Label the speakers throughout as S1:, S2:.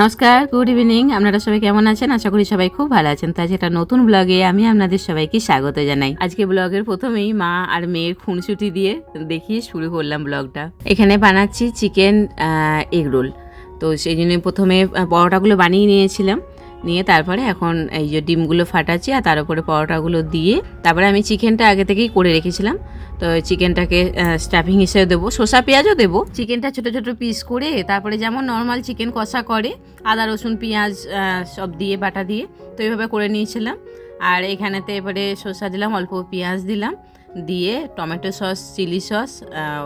S1: নমস্কার good evening আপনারা সবাই কেমন আছেন? আশা করি সবাই খুব ভালো আছেন। তাই একটা নতুন ব্লগে আমি আপনাদের সবাইকে স্বাগত জানাই। আজকে ব্লগের প্রথমেই মা আর মেয়ের খুনসুটি দিয়ে দেখিয়ে শুরু করলাম ব্লগটা এখানে বানাচ্ছি চিকেন এগরোল তো সেই জন্য প্রথমে পরোটাগুলো বানিয়ে নিয়েছিলাম। নিয়ে তারপরে এখন এই যে ডিমগুলো ফাটাচ্ছি আর তার উপরে পরোটাগুলো দিয়ে তারপরে আমি চিকেনটা আগে থেকেই করে রেখেছিলাম। তো চিকেনটাকে স্টাফিং হিসেবে দেবো। শসা পেঁয়াজও দেবো। চিকেনটা ছোটো ছোটো পিস করে তারপরে যেমন নর্মাল চিকেন কষা করে, আদা, রসুন, পেঁয়াজ সব দিয়ে, বাটা দিয়ে তো এইভাবে করে নিয়েছিলাম। আর এখানেতে এবারে শসা দিলাম, অল্প পেঁয়াজ দিলাম। দিয়ে টমেটো সস, চিলি সস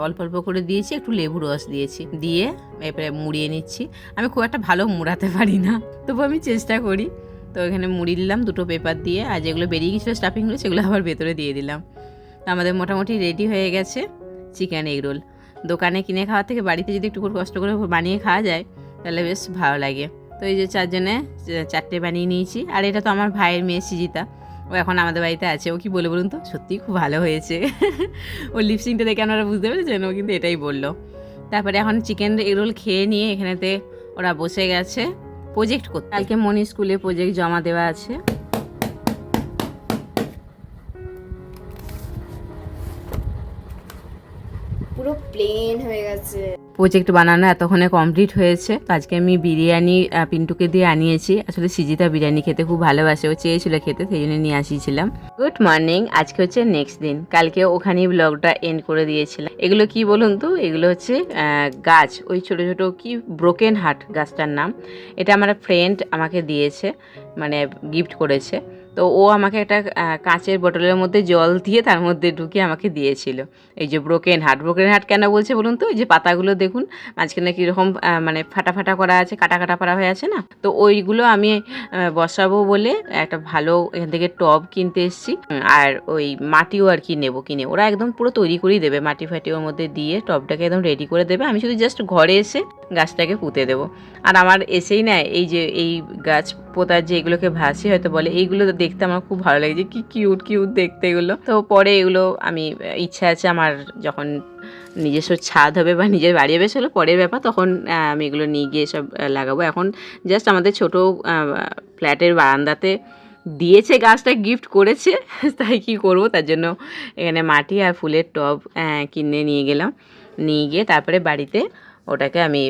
S1: অল্প অল্প করে দিয়েছি, একটু লেবু রস দিয়েছি। দিয়ে এবারে মুড়িয়ে নিচ্ছি। আমি খুব একটা ভালো মুড়াতে পারি না, তবু আমি চেষ্টা করি। তো এখানে মুড়ি দিলাম, দুটো পেপার দিয়ে, আর যেগুলো বেরিয়ে গেছিল স্টাফিংগুলো সেগুলো আবার ভেতরে দিয়ে দিলাম। আমাদের মোটামুটি রেডি হয়ে গেছে চিকেন এগ রোল দোকানে কিনে খাওয়ার থেকে বাড়িতে যদি একটু কষ্ট করে বানিয়ে খাওয়া যায়, তাহলে বেশ ভালো লাগে। তো এই যে চারজনে চারটে বানিয়ে নিয়েছি। আর এটা তো আমার ভাইয়ের মেয়ে সিজিতা। ও এখন আমাদের বাড়িতে আছে। ও কি বলে বলুন তো? সত্যিই খুব ভালো হয়েছে। ওর লিপসিংটা দেখে আপনারা বুঝতে পেরেছেন? ও কিন্তু এটাই বলল। তারপরে এখন চিকেন এগরোল খেয়ে নিয়ে এখানেতে ওরা বসে গেছে। প্রজেক্ট করতে। কালকে মনি স্কুলে প্রজেক্ট জমা দেওয়া আছে।
S2: পুরো প্লেন হয়ে গেছে।
S1: প্রজেক্ট বানানো এতক্ষণে কমপ্লিট হয়েছে। আজকে আমি বিরিয়ানি পিন্টুকে দিয়ে আনিয়েছি। আসলে সিজিতা বিরিয়ানি খেতে খুব ভালোবাসে। ও চেয়েছিল খেতে, সেই জন্য নিয়ে আসিয়েছিলাম। গুড মর্নিং আজকে হচ্ছে নেক্সট দিন। কালকে ওখানেই ব্লগটা এন্ড করে দিয়েছিলাম। এগুলো কি বলুন তো? এগুলো হচ্ছে গাছ। ওই ছোট ছোট কি? ব্রোকেন হার্ট গাছটার নাম। এটা আমার ফ্রেন্ড আমাকে দিয়েছে মানে গিফট করেছে। তো ও আমাকে একটা কাঁচের বোতলের মধ্যে জল দিয়ে তার মধ্যে ঢুকিয়ে আমাকে দিয়েছিল। এই যে ব্রোকেন হাট ব্রোকেন হাট কেন বলছে বলুন তো? এই যে পাতাগুলো দেখুন মাঝখানে কীরকম মানে ফাটা ফাটা করা আছে কাটা কাটা করা হয়ে আছে না? তো ওইগুলো আমি বসাবো বলে একটা ভালো এখান থেকে টব কিনতে এসেছি। আর ওই মাটিও আর কি নেব, কিনে। ওরা একদম পুরো তৈরি করেই দেবে, মাটি ফাটি ওর মধ্যে দিয়ে টবটাকে একদম রেডি করে দেবে। আমি শুধু জাস্ট ঘরে এসে গাছটাকে পুঁতে দেবো। আর আমার এসেই না এই যে এই গাছ পোতার যে এগুলোকে ভাসি হয়তো বলে, এইগুলো দেখতে আমার খুব ভালো লাগে যে কি কিউট কিউট দেখতে এগুলো। তো পরে এগুলো আমি, ইচ্ছা আছে আমার যখন নিজস্ব ছাদ হবে বা নিজের বাড়ি হবে, সেগুলো পরের ব্যাপার, তখন আমি এগুলো নিয়ে গিয়ে সব লাগাবো। এখন জাস্ট আমাদের ছোটো ফ্ল্যাটের বারান্দাতে দিয়েছে গাছটা গিফট করেছে, তাই কি করব? তার জন্য এখানে মাটি আর ফুলের টব কিনে নিয়ে গেলাম। নিয়ে গিয়ে তারপরে বাড়িতে ওটাকে আমি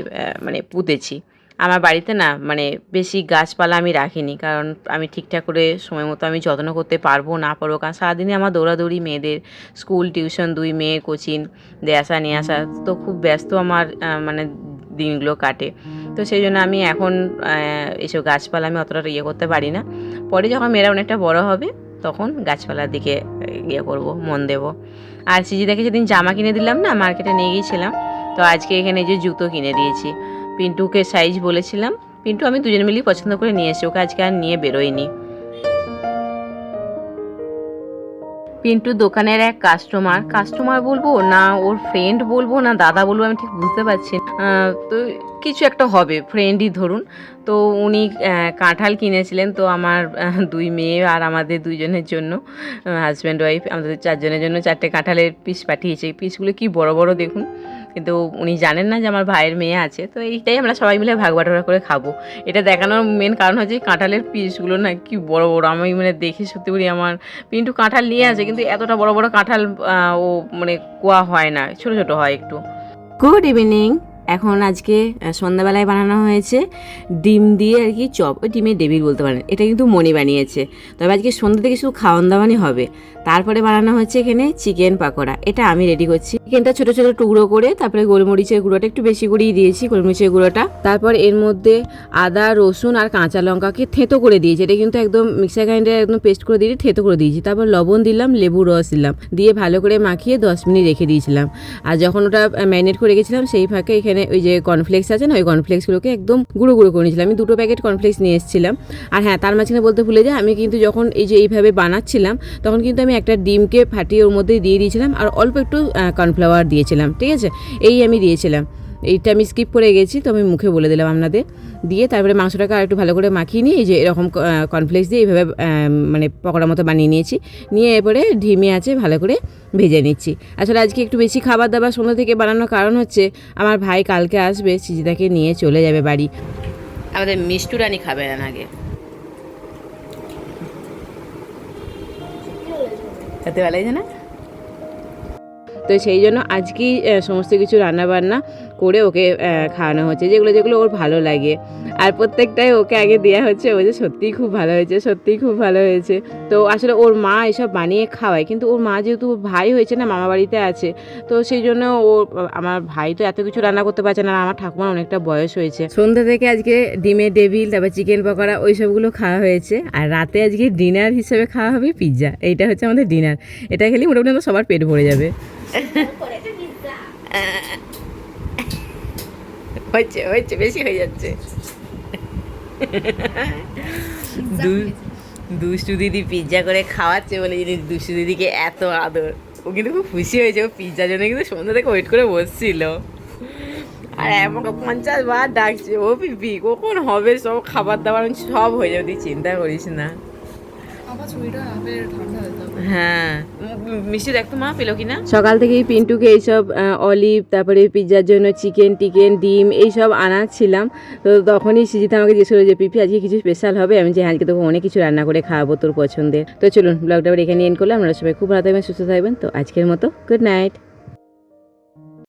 S1: মানে পুঁতেছি। আমার বাড়িতে না মানে বেশি গাছপালা আমি রাখিনি কারণ আমি ঠিকঠাক করে সময় মতো আমি যত্ন করতে পারব না পারব কারণ সারাদিনে আমার দৌড়াদৌড়ি মেয়েদের স্কুল টিউশন দুই মেয়ে কোচিং দিয়ে আসা নিয়ে আসা তো খুব ব্যস্ত আমার মানে দিনগুলো কাটে। তো সেই জন্য আমি এখন আহ, এইসব গাছপালা আমি অতটা ইয়ে করতে পারি না। পরে যখন মেয়েরা অনেকটা বড় হবে তখন গাছপালার দিকে ইয়ে করব মন দেব। আর সিজি দেখে সেদিন জামা কিনে দিলাম না মার্কেটে নিয়ে গিয়েছিলাম তো আজকে এখানে যে জুতো কিনে দিয়েছি। পিন্টুকে সাইজ বলেছিলাম। পিন্টু, আমি দুজন মিলেই পছন্দ করে নিয়ে এসেছি। ওকে আজকে আর নিয়ে বেরোয়নি। পিন্টু দোকানের এক কাস্টমার কাস্টমার বলব না ওর ফ্রেন্ড বলব না দাদা বলব, আমি ঠিক বুঝতে পারছি তো কিছু একটা হবে ফ্রেন্ডই ধরুন। তো উনি কাঁঠাল কিনেছিলেন তো আমার দুই মেয়ে আর আমাদের দুইজনের জন্য হাজব্যান্ড ওয়াইফ আমাদের চারজনের জন্য চারটে কাঁঠালের পিস পাঠিয়েছে। পিসগুলো কি বড় বড় দেখুন। কিন্তু উনি জানেন না যে আমার ভাইয়ের মেয়ে আছে, তো এইটাই আমরা সবাই মিলে ভাগ বাটোয়ারা করে খাব। এটা দেখানোর মেন কারণ হচ্ছে কাঁঠালের পিসগুলো না কি বড় বড়, আমি মানে দেখে সত্যি বলি আমার পিন্টু কাঁঠাল নিয়ে আছে কিন্তু এতটা বড় বড় কাঁঠাল ও মানে কোয়া হয় না, ছোট ছোট হয় একটু। গুড ইভিনিং এখন আজকে সন্ধ্যাবেলায় বানানো হয়েছে ডিম দিয়ে আর কি চপ, ওই ডিমের ডেবির বলতে পারেন। এটা কিন্তু মনি বানিয়েছে। তবে আজকে সন্ধ্যা থেকে শুধু খাওয়ান দাওয়ানই হবে। তারপরে বানানো হচ্ছে এখানে চিকেন পাকোড়া। এটা আমি রেডি করছি। চিকেনটা ছোট ছোট টুকরো করে তারপরে গোলমরিচের গুঁড়োটা একটু বেশি করেই দিয়েছি, গোলমরিচের গুঁড়োটা। তারপর এর মধ্যে আদা, রসুন আর কাঁচা লঙ্কাকে থেঁতো করে দিয়েছি। এটা কিন্তু একদম মিক্সার গ্রাইন্ডারে একদম পেস্ট করে দিয়ে থেঁতো করে দিয়েছি। তারপর লবণ দিলাম লেবু রস দিলাম। দিয়ে ভালো করে মাখিয়ে দশ মিনিট রেখে দিয়েছিলাম। আর যখন ওটা ম্যারিনেট করে রেখেছিলাম, সেই ফাঁকে এখানে ওই যে কর্নফ্লেক্স আছে না, ওই কর্নফ্লেক্সগুলোকে একদম গুঁড়ো গুঁড়ো করে নিয়েছিলাম। আমি দুটো প্যাকেট কর্নফ্লেক্স নিয়ে এসেছিলাম। আর হ্যাঁ তার মাঝখানে বলতে ভুলে যাই আমি কিন্তু যখন এই যে এইভাবে বানাচ্ছিলাম, তখন কিন্তু আমি একটা ডিমকে ফাটিয়ে ওর মধ্যে দিয়ে দিয়েছিলাম আর অল্প একটু কর্নফ্লাওয়ার দিয়েছিলাম, ঠিক আছে? এই আমি দিয়েছিলাম। এইটা আমি স্কিপ করে গেছি, তো আমি মুখে বলে দিলাম আপনাদের। দিয়ে তারপরে মাংসটাকে আর একটু ভালো করে মাখিয়ে নিয়ে, এই যে এরকম কর্নফ্লেক্স দিয়ে এইভাবে মানে পকোড়ার মতো বানিয়ে নিয়েছি। নিয়ে এরপরে ঢিমে আছে, ভালো করে ভেজে নিচ্ছি। আসলে আজকে একটু বেশি খাবার দাবার সন্ধ্যা থেকে বানানোর কারণ হচ্ছে, আমার ভাই কালকে আসবে, সিজিদাকে নিয়ে চলে যাবে বাড়ি। আমাদের মিষ্টু রানী খাবে না আগে। খেতে ভালো লাগছে না তো সেই জন্য আজকেই সমস্ত কিছু রান্না বান্না করে ওকে খাওয়ানো হচ্ছে, যেগুলো যেগুলো ওর ভালো লাগে। আর প্রত্যেকটাই ওকে আগে দেওয়া হচ্ছে, ও যে সত্যিই খুব ভালো হয়েছে, সত্যিই খুব ভালো হয়েছে। তো আসলে ওর মা এসব বানিয়ে খাওয়ায়, কিন্তু ওর মা যেহেতু ভাই হয়েছে না, মামা বাড়িতে আছে, তো সেই জন্য ও, আমার ভাই তো এত কিছু রান্না করতে পারছে না আমার ঠাকুমার অনেকটা বয়স হয়েছে। সন্ধ্যা থেকে আজকে ডিমের ডেভিল তারপর চিকেন পকোড়া, ওই সবগুলো খাওয়া হয়েছে। আর রাতে আজকে ডিনার হিসেবে খাওয়া হবে পিৎজা, এইটা হচ্ছে আমাদের ডিনার। এটা খেলে মোটামুটি সবার পেট ভরে যাবে। হচ্ছে হচ্ছে বেশি হয়ে যাচ্ছে। দুষ্টু দিদি পিৎজা করে খাওয়াচ্ছে বলে জিনিস দুষ্টু দিদিকে এত আদর। ও কিন্তু খুব খুশি হয়েছে, ও পিৎজার জন্য কিন্তু সন্ধ্যা থেকে ওয়েট করে বসছিল। আর আমাকে পঞ্চাশ বার ডাকছে ও পিপি কখন হবে? সব খাবার দাবার সব হয়ে যাবে, তুই চিন্তা করিস না।
S3: হয়ে
S1: হ্যাঁ। মিষ্টি দেখতো মা পেল কিনা? সকাল থেকেই পিন্টুকে এইসব অলিভ তারপরে পিৎজার জন্য চিকেন টিকেন ডিম এইসব আনাচ্ছিলাম। তো তখনই সিজিত আমাকে জিজ্ঞেস করল যে পিপি আজকে কিছু স্পেশাল হবে? আমি যে হ্যাঁ, আজকে তোকে অনেক কিছু রান্না করে খাওয়াবো তোর পছন্দের। তো চলুন ব্লগটা এখানে এন্ড করলাম। আমরা সবাই খুব ভালো থাকবেন সুস্থ থাকবেন। তো আজকের মতো গুড নাইট